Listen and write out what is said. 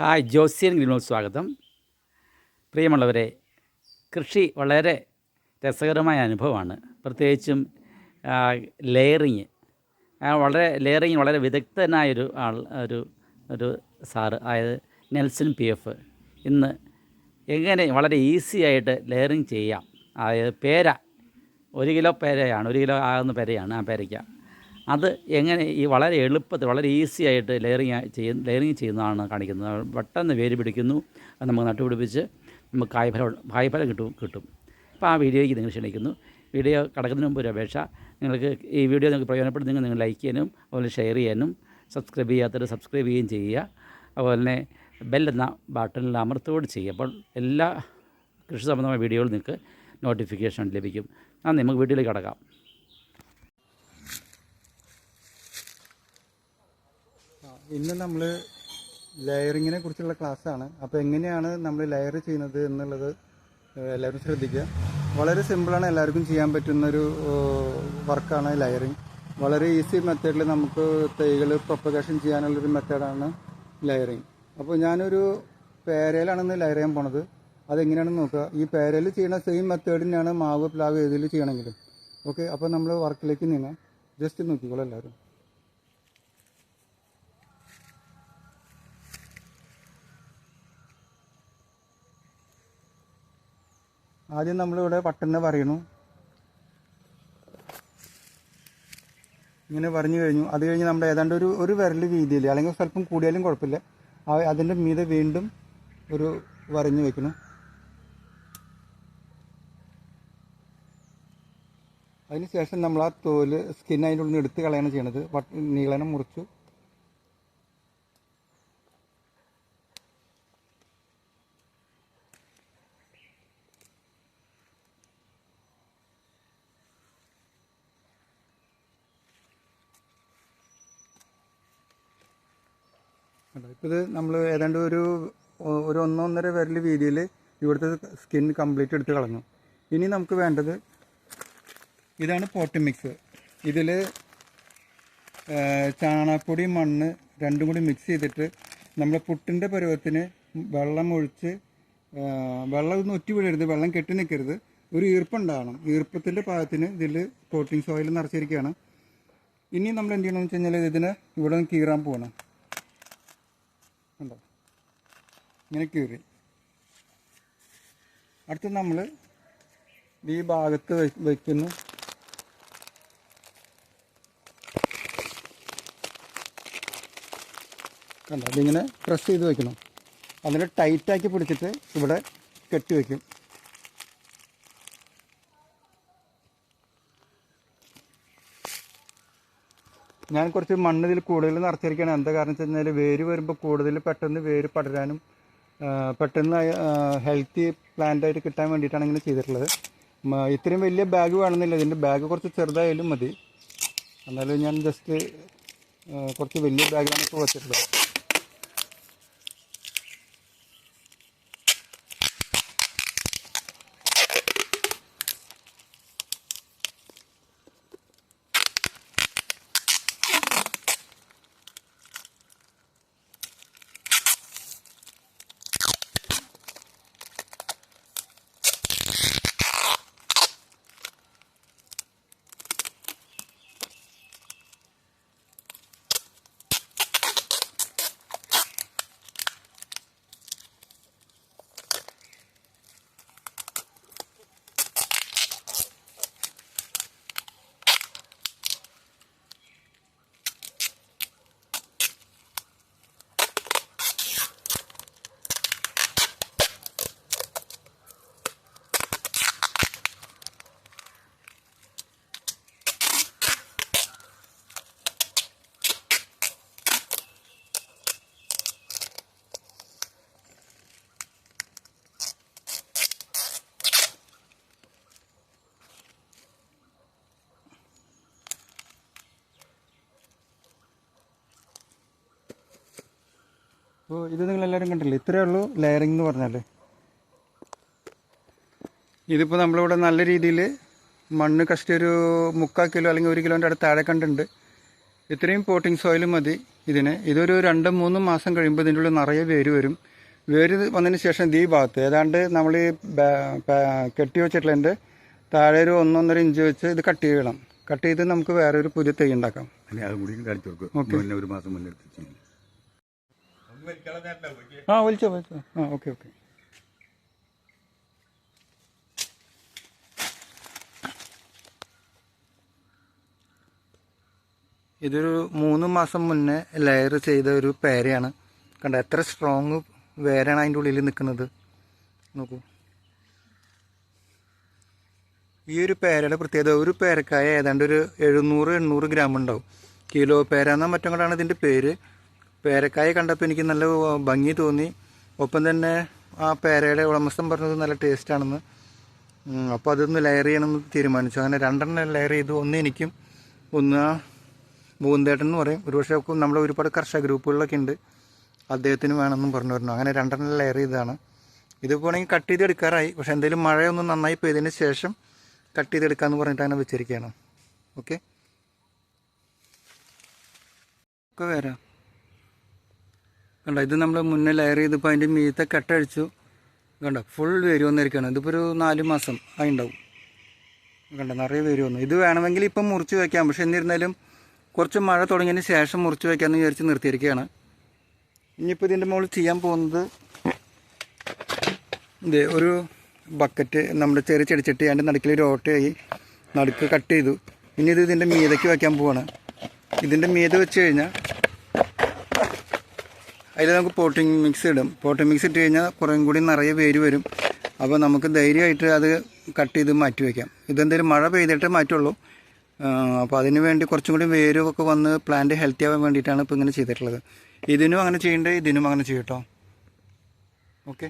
Hi ജോസിയൻ ഗ്രീനോട് സ്വാഗതം. പ്രിയമുള്ളവരെ കൃഷി വളരെ രസകരമായ അനുഭവമാണ്. പ്രത്യേകിച്ചും ലെയറിങ്. വളരെ ലെയറിങ് വളരെ വിദഗ്ധനായൊരു ആൾ ഒരു ഒരു സാറ് അതായത് നെൽസൺ പി എഫ്. ഇന്ന് എങ്ങനെ വളരെ ഈസി ആയിട്ട് ലെയറിങ് ചെയ്യാം. അതായത് പേര ഒരു കിലോ പേരയാണ് ഒരു കിലോ ആകുന്ന പേരയാണ് ആ പേരയ്ക്ക. അത് എങ്ങനെ ഈ വളരെ എളുപ്പത്തിൽ വളരെ ഈസി ആയിട്ട് ലെയറിങ് ചെയ്യ ലെയറിങ് ചെയ്യുന്നതാണ് കാണിക്കുന്നത്. പെട്ടെന്ന് വേര് പിടിക്കുന്നു. അത് നമുക്ക് നട്ടുപിടിപ്പിച്ച് നമുക്ക് കായ്ഫലം കായ്ഫലം കിട്ടും കിട്ടും. അപ്പോൾ ആ വീഡിയോയ്ക്ക് നിങ്ങൾ ക്ഷണിക്കുന്നു. വീഡിയോ കടക്കുന്നതിന് മുമ്പ് ഒരു അപേക്ഷ. നിങ്ങൾക്ക് ഈ വീഡിയോ നിങ്ങൾക്ക് പ്രയോജനപ്പെടുന്നെങ്കിൽ നിങ്ങൾ ലൈക്ക് ചെയ്യാനും അതുപോലെ ഷെയർ ചെയ്യാനും സബ്സ്ക്രൈബ് ചെയ്യാത്തവർ സബ്സ്ക്രൈബ് ചെയ്യുകയും ചെയ്യുക. അതുപോലെ തന്നെ ബെൽ ബട്ടണിൽ അമർത്തോട് ചെയ്യുക. അപ്പോൾ എല്ലാ കൃഷി സംബന്ധമായ വീഡിയോകളും നിങ്ങൾക്ക് നോട്ടിഫിക്കേഷൻ ലഭിക്കും. ആ നമുക്ക് വീട്ടിലേക്ക് കടക്കാം ആ, ഇന്ന് നമ്മൾ ലെയറിങ്ങിനെ കുറിച്ചുള്ള ക്ലാസ്സാണ്. അപ്പോൾ എങ്ങനെയാണ് നമ്മൾ ലെയർ ചെയ്യുന്നത് എന്നുള്ളത് എല്ലാവരും ശ്രദ്ധിക്കുക. വളരെ സിമ്പിളാണ് എല്ലാവർക്കും ചെയ്യാൻ പറ്റുന്നൊരു വർക്കാണ് ലെയറിങ് വളരെ ഈസി മെത്തേഡിൽ നമുക്ക് തൈകൾ പ്രൊപ്പഗേഷൻ ചെയ്യാനുള്ളൊരു മെത്തേഡാണ് ലെയറിങ് അപ്പോൾ ഞാനൊരു പേരയിലാണെന്ന് ലെയർ ചെയ്യാൻ പോണത്. അതെങ്ങനെയാണെന്ന് നോക്കുക. ഈ പേരയിൽ ചെയ്യുന്ന സെയിം മെത്തേഡിനാണ് മാവ് പ്ലാവ് ഏതിൽ ചെയ്യണമെങ്കിലും ഓക്കെ അപ്പോൾ നമ്മൾ വർക്കിലേക്ക് നീങ്ങാം. ജസ്റ്റ് നോക്കിക്കോളൂ എല്ലാവരും. ആദ്യം നമ്മളിവിടെ പട്ടെന്ന് പറയണു ഇങ്ങനെ പറഞ്ഞു കഴിഞ്ഞു. അത് കഴിഞ്ഞ് നമ്മുടെ ഏതാണ്ട് ഒരു ഒരു വിരൽ വീതിയിൽ അല്ലെങ്കിൽ സ്വല്പം കൂടിയാലും കുഴപ്പമില്ല. അതിന്റെ മീതെ വീണ്ടും ഒരു വരഞ്ഞു വെക്കണം. അതിന് ശേഷം നമ്മൾ ആ തോൽ സ്കിൻ അതിന്റെ ഉള്ളിൽ നിന്ന് എടുത്ത് കളയാണ് ചെയ്യണത്. നീളനം മുറിച്ചു. ഇത് നമ്മൾ ഏതാണ്ട് ഒരു ഒരു ഒന്നൊന്നര വിരൽ വീതിയിൽ ഇവിടുത്തെ സ്കിൻ കംപ്ലീറ്റ് എടുത്ത് കളഞ്ഞു. ഇനി നമുക്ക് വേണ്ടത് ഇതാണ് പോട്ടി മിക്സ് ഇതിൽ ചാണകപ്പൊടി മണ്ണ് രണ്ടും കൂടി മിക്സ് ചെയ്തിട്ട് നമ്മൾ പുട്ടിന്റെ പരുവത്തിന് വെള്ളം ഒഴിച്ച് വെള്ളം ഒന്ന് ഒറ്റ വിടരുത് വെള്ളം കെട്ടി നിൽക്കരുത് ഒരു ഈർപ്പുണ്ടാകണം ഈർപ്പത്തിന്റെ പാകത്തിന് ഇതിൽ കോട്ടിങ് സോയിൽ നിറച്ചിരിക്കുകയാണ്. ഇനി നമ്മൾ എന്ത് ചെയ്യണമെന്ന് വെച്ച് കഴിഞ്ഞാൽ ഇതിനെ ഇവിടെ നിന്ന് കീറാൻ പോകണം ഉണ്ടോ ഇങ്ങനെ കീറി. അടുത്ത് നമ്മൾ ഈ ഭാഗത്ത് വയ്ക്കുന്നു കണ്ടോ? അതിങ്ങനെ പ്രസ് ചെയ്ത് വെക്കണം അതിനെ ടൈറ്റാക്കി പിടിച്ചിട്ട് ഇവിടെ കെട്ടി വയ്ക്കും ഞാൻ കുറച്ച് മണ്ണ് ഇതിൽ കൂടുതൽ നിറച്ചിരിക്കുകയാണ്. എന്താ കാരണം വെച്ച് കഴിഞ്ഞാൽ വേര് വരുമ്പോൾ കൂടുതൽ പെട്ടെന്ന് വേര് പടരാനും പെട്ടെന്ന് ഹെൽത്തി പ്ലാന്റായിട്ട് കിട്ടാൻ വേണ്ടിയിട്ടാണ് ഇങ്ങനെ ചെയ്തിട്ടുള്ളത്. ഇത്രയും വലിയ ബാഗ് വേണമെന്നില്ല. ഇതിന്റെ ബാഗ് കുറച്ച് ചെറുതായാലും മതി. എന്നാലും ഞാൻ ജസ്റ്റ് കുറച്ച് വലിയ ബാഗാണ് ഇപ്പോൾ വെച്ചിട്ടുള്ളത്. അപ്പോൾ ഇത് നിങ്ങൾ എല്ലാവരും കണ്ടില്ലേ? ഇത്രയേ ഉള്ളൂ ലെയറിംഗ് എന്ന് പറഞ്ഞാൽ ഇതിപ്പോൾ നമ്മളിവിടെ നല്ല രീതിയിൽ മണ്ണ് കഷ്ടി ഒരു മുക്കാൽ കിലോ അല്ലെങ്കിൽ ഒരു കിലോന്റെ അടുത്ത് താഴെ കണ്ടുണ്ട് ഇത്രയും പോട്ടിങ് സോയിൽ മതി ഇതിന്. ഇതൊരു രണ്ടും മൂന്നും മാസം കഴിയുമ്പോൾ ഇതിന്റെ ഉള്ളിൽ നിറയെ വേര് വരും. വേര് വന്നതിന് ശേഷം ഇത് ഈ ഭാഗത്ത് ഏതാണ്ട് നമ്മൾ ഈ കെട്ടി വെച്ചിട്ടുള്ളതിന്റെ താഴെ ഒരു ഒന്നൊന്നര ഇഞ്ച് വെച്ച് ഇത് കട്ട് ചെയ്യണം. കട്ട് ചെയ്ത് നമുക്ക് വേറെ ഒരു പുതിയ തൈ ഉണ്ടാക്കാം. ഒരു മാസം മുന്നേ ആ വിളിച്ചോ വിളിച്ചോ. ആ ഓക്കെ ഓക്കെ. ഇതൊരു മൂന്ന് മാസം മുന്നേ ലെയർ ചെയ്ത ഒരു പേരയാണ്. കണ്ട എത്ര സ്ട്രോങ് വേരാണ് അതിന്റെ ഉള്ളിൽ നിൽക്കുന്നത്. നോക്കൂ. ഈ ഒരു പേരയുടെ പ്രത്യേകത ഒരു പേരക്കായ ഏതാണ്ട് ഒരു എഴുന്നൂറ് എണ്ണൂറ് ഗ്രാം ഉണ്ടാവും. കിലോ പേരാന്ന മറ്റും കൂടാണ് ഇതിന്റെ പേര്. പേരക്കായ കണ്ടപ്പോൾ എനിക്ക് നല്ല ഭംഗി തോന്നി. ഒപ്പം തന്നെ ആ പേരയുടെ ഉടമസ്ഥൻ പറഞ്ഞത് നല്ല ടേസ്റ്റാണെന്ന് അപ്പോൾ അതൊന്ന് ലെയർ ചെയ്യണമെന്ന് തീരുമാനിച്ചു. അങ്ങനെ രണ്ടെണ്ണം ലെയർ ചെയ്തു. ഒന്ന് എനിക്കും ഒന്ന് മൂന്തേട്ടൻ എന്ന് പറയും. ഒരുപക്ഷെ നമ്മുടെ ഒരുപാട് കർഷക ഗ്രൂപ്പുകളിലൊക്കെ ഉണ്ട്. അദ്ദേഹത്തിന് വേണമെന്നും പറഞ്ഞു പറഞ്ഞു അങ്ങനെ രണ്ടെണ്ണം ലെയർ ചെയ്തതാണ്. ഇതിപ്പോൾ ആണെങ്കിൽ കട്ട് ചെയ്ത് എടുക്കാറായി. പക്ഷെ എന്തെങ്കിലും മഴയൊന്നും നന്നായി പെയ്തതിന് ശേഷം കട്ട് ചെയ്തെടുക്കാമെന്ന് പറഞ്ഞിട്ട് അങ്ങനെ വെച്ചിരിക്കുകയാണ്. ഓക്കെ ഒക്കെ വരാം. കണ്ടോ ഇത് നമ്മൾ മുന്നേ ലെയർ ചെയ്തപ്പോൾ അതിന്റെ മീത്തെ കെട്ടഴിച്ചു കണ്ടോ ഫുൾ വേര് വന്നിരിക്കുകയാണ് ഇതിപ്പോൾ ഒരു നാല് മാസം ആയിണ്ടാവും. കണ്ടോ നിറയെ വേര് വന്നു. ഇത് വേണമെങ്കിൽ ഇപ്പം മുറിച്ച് വയ്ക്കാം പക്ഷേ എന്നിരുന്നാലും കുറച്ച് മഴ തുടങ്ങിയതിന് ശേഷം മുറിച്ച് വയ്ക്കാമെന്ന് വിചാരിച്ച് നിർത്തിയിരിക്കുകയാണ് ഇനിയിപ്പോൾ ഇതിന്റെ മുകളിൽ ചെയ്യാൻ പോകുന്നത് ഇതേ ഒരു ബക്കറ്റ് നമ്മുടെ ചെറിയ ചെടിച്ചട്ടി അതിന്റെ നടുക്കിൽ ഒരു ഓട്ടയായി നടുക്ക് കട്ട് ചെയ്തു. ഇനി ഇത് ഇതിന്റെ മീതയ്ക്ക് വയ്ക്കാൻ പോവാണ്. ഇതിന്റെ മീത വെച്ച് കഴിഞ്ഞാൽ അതിൽ നമുക്ക് പോട്ടിംഗ് മിക്സ് ഇടും. പോട്ടിംഗ് മിക്സ് ഇട്ട് കഴിഞ്ഞാൽ കുറേം കൂടി നിറയെ പേര് വരും. അപ്പോൾ നമുക്ക് ധൈര്യമായിട്ട് അത് കട്ട് ചെയ്ത് മാറ്റി വയ്ക്കാം ഇതെന്തെങ്കിലും മഴ പെയ്തിട്ടേ മാറ്റുള്ളൂ. അപ്പോൾ അതിന് വേണ്ടി കുറച്ചും കൂടി വേരുമൊക്കെ വന്ന് പ്ലാന്റ് ഹെൽത്തി ആവാൻ വേണ്ടിയിട്ടാണ് ഇപ്പോൾ ഇങ്ങനെ ചെയ്തിട്ടുള്ളത്. ഇതിനും അങ്ങനെ ചെയ്യേണ്ടത് ഇതിനും അങ്ങനെ ചെയ്യട്ടോ. ഓക്കെ